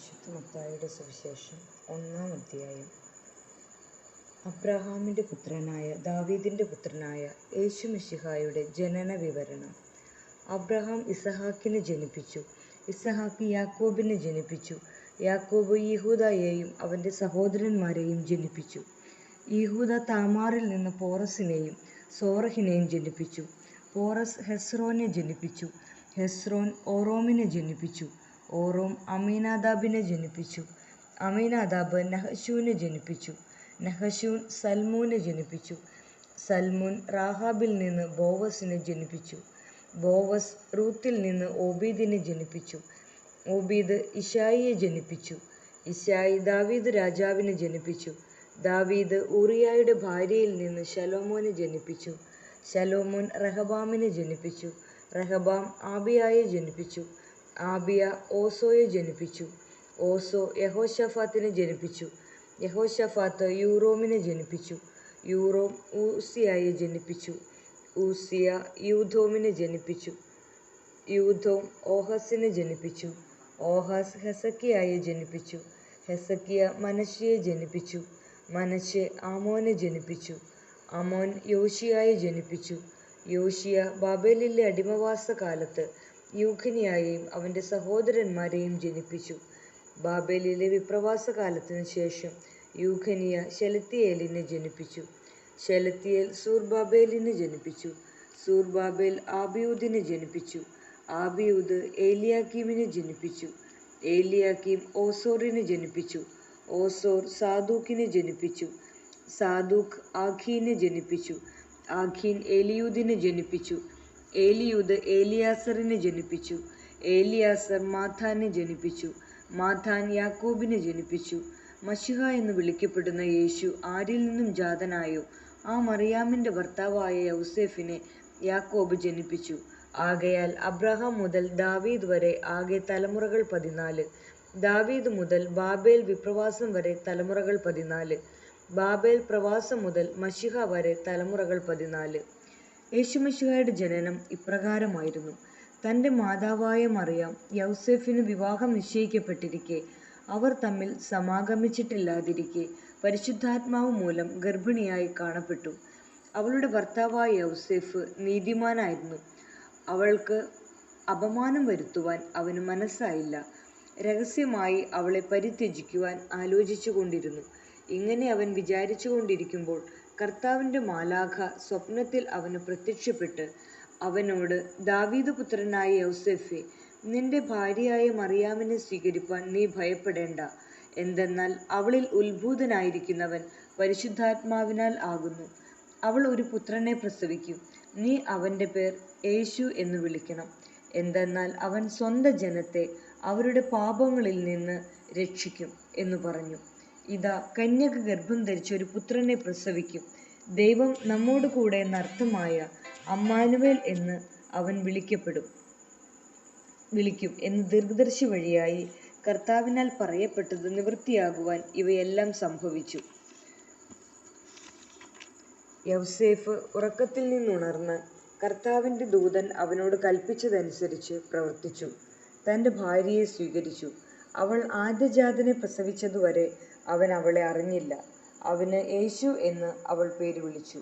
വിശുദ്ധ മത്തായിയുടെ സുവിശേഷം ഒന്നാം അധ്യായം. അബ്രഹാമിന്റെ പുത്രനായ ദാവീദിന്റെ പുത്രനായ യേശു മിശിഹായുടെ ജനന വിവരണം. അബ്രഹാം ഇസഹാക്കിനെ ജനിപ്പിച്ചു. ഇസഹാക്ക് യാക്കോബിനെ ജനിപ്പിച്ചു. യാക്കോബ് യഹൂദയെയും അവന്റെ സഹോദരന്മാരെയും ജനിപ്പിച്ചു. യഹൂദ താമാറിൽ നിന്ന് പോറസിനെയും സോറഹിനെയും ജനിപ്പിച്ചു. പോറസ് ഹെസ്രോനെ ജനിപ്പിച്ചു. ഹെസ്രോൻ ഓറോമിനെ ജനിപ്പിച്ചു. ഓറോം അമീനാദാബിനെ ജനിപ്പിച്ചു. അമീനാദാബ് നഹശൂനെ ജനിപ്പിച്ചു. നഹശൂൻ സൽമൂനെ ജനിപ്പിച്ചു. സൽമൂൻ റാഹാബിൽ നിന്ന് ബോവസിനെ ജനിപ്പിച്ചു. ബോവസ് റൂത്തിൽ നിന്ന് ഓബീദിനെ ജനിപ്പിച്ചു. ഓബീദ് ഇഷായിയെ ജനിപ്പിച്ചു. ഇഷായി ദാവീദ് രാജാവിനെ ജനിപ്പിച്ചു. ദാവീദ് ഊറിയായുടെ ഭാര്യയിൽ നിന്ന് ശലോമോനെ ജനിപ്പിച്ചു. ശലോമോൻ റഹബാമിനെ ജനിപ്പിച്ചു. റഹബാം ആബിയായെ ജനിപ്പിച്ചു. ആബിയ ഓസോയെ ജനിപ്പിച്ചു. ഓസോ യഹോഷഫാത്തിനെ ജനിപ്പിച്ചു. യഹോഷഫാത്ത് യൂറോമിനെ ജനിപ്പിച്ചു. യൂറോം ഊസിയായെ ജനിപ്പിച്ചു. ഊസിയ യൂധോമിനെ ജനിപ്പിച്ചു. യൂധോം ഓഹസിനെ ജനിപ്പിച്ചു. ഓഹസ് ഹെസക്കിയായെ ജനിപ്പിച്ചു. ഹെസക്കിയ മനശ്ശയെ ജനിപ്പിച്ചു. മനശ്ശെ ആമോനെ ജനിപ്പിച്ചു. അമോൻ യോഷിയായെ ജനിപ്പിച്ചു. യോഷിയ ബാബേലിലെ അടിമവാസ കാലത്ത് യൂഖനിയായെയും അവന്റെ സഹോദരന്മാരെയും ജനിപ്പിച്ചു. ബാബേലിലെ വിപ്രവാസ കാലത്തിനു ശേഷം യൂഖനിയ ശെലത്തിയേലിനെ ജനിപ്പിച്ചു. ശെലത്തിയേൽ സൂർബാബേലിനെ ജനിപ്പിച്ചു. സൂർബാബേൽ ആബിയൂദിനെ ജനിപ്പിച്ചു. ആബിയൂദ് ഏലിയാക്കീമിനെ ജനിപ്പിച്ചു. ഏലിയാക്കീം ഓസോറിനെ ജനിപ്പിച്ചു. ഓസോർ സാദൂക്കിനെ ജനിപ്പിച്ചു. സാദൂക്ക് ആഖീനെ ജനിപ്പിച്ചു. ആഖീൻ എലിയൂദിനെ ജനിപ്പിച്ചു. ഏലിയൂദ് ഏലിയാസറിനെ ജനിപ്പിച്ചു. ഏലിയാസർ മാഥാനെ ജനിപ്പിച്ചു. മാഥാൻ യാക്കോബിനെ ജനിപ്പിച്ചു. മഷിഹ എന്ന് വിളിക്കപ്പെടുന്ന യേശു ആരിൽ നിന്നും ജാതനായോ? ആ മറിയാമിന്റെ ഭർത്താവായ യൗസേഫിനെ യാക്കോബ് ജനിപ്പിച്ചു. ആകയാൽ അബ്രഹാം മുതൽ ദാവീദ് വരെ ആകെ തലമുറകൾ പതിനാല്. ദാവീദ് മുതൽ ബാബേൽ വിപ്രവാസം വരെ തലമുറകൾ പതിനാല്. ബാബേൽ പ്രവാസം മുതൽ മഷിഹ വരെ തലമുറകൾ പതിനാല്. യേശുമഷിഹയുടെ ജനനം ഇപ്രകാരമായിരുന്നു. തന്റെ മാതാവായ മറിയാം യൗസേഫിന് വിവാഹം നിശ്ചയിക്കപ്പെട്ടിരിക്കെ. അവർ തമ്മിൽ സമാഗമിച്ചിട്ടില്ലാതിരിക്കെ പരിശുദ്ധാത്മാവ് മൂലം ഗർഭിണിയായി കാണപ്പെട്ടു. അവളുടെ ഭർത്താവായ യൗസേഫ് നീതിമാനായിരുന്നു. അവൾക്ക് അപമാനം വരുത്തുവാൻ അവന് മനസ്സായില്ല. രഹസ്യമായി അവളെ പരിത്യജിക്കുവാൻ ആലോചിച്ചു കൊണ്ടിരുന്നു ഇങ്ങനെ അവൻ വിചാരിച്ചു കൊണ്ടിരിക്കുമ്പോൾ കർത്താവിന്റെ മാലാഖ സ്വപ്നത്തിൽ അവന് പ്രത്യക്ഷപ്പെട്ട് അവനോട് ദാവീദ് പുത്രനായ യൗസെഫെ നിന്റെ ഭാര്യയായ മറിയാമിനെ സ്വീകരിപ്പാൻ നീ ഭയപ്പെടേണ്ട. എന്തെന്നാൽ അവളിൽ ഉത്ഭൂതനായിരിക്കുന്നവൻ പരിശുദ്ധാത്മാവിനാൽ ആകുന്നു. അവൾ ഒരു പുത്രനെ പ്രസവിക്കും. നീ അവന്റെ പേർ യേശു എന്ന് വിളിക്കണം. എന്തെന്നാൽ അവൻ സ്വന്തം ജനത്തെ അവരുടെ പാപങ്ങളിൽ നിന്ന് രക്ഷിക്കും എന്ന് പറഞ്ഞു. ഇതാ കന്യക ഗർഭം ധരിച്ച ഒരു പുത്രനെ പ്രസവിക്കും. ദൈവം നമ്മോട് കൂടെ എന്നർത്ഥമായ അമ്മാനുവേൽ എന്ന് അവൻ വിളിക്കപ്പെടും. വിളിക്കും എന്ന് ദീർഘദർശി വഴിയായി കർത്താവിനാൽ പറയപ്പെട്ടത് നിവൃത്തിയാകുവാൻ ഇവയെല്ലാം സംഭവിച്ചു. യൗസേഫ് ഉറക്കത്തിൽ നിന്നുണർന്ന് കർത്താവിന്റെ ദൂതൻ അവനോട് കൽപ്പിച്ചതനുസരിച്ച് പ്രവർത്തിച്ചു. തന്റെ ഭാര്യയെ സ്വീകരിച്ചു. അവൾ ആദ്യജാതനെ പ്രസവിച്ചതുവരെ അവൻ അവളെ അറിഞ്ഞില്ല. അവന് യേശു എന്ന് അവൾ പേര് വിളിച്ചു.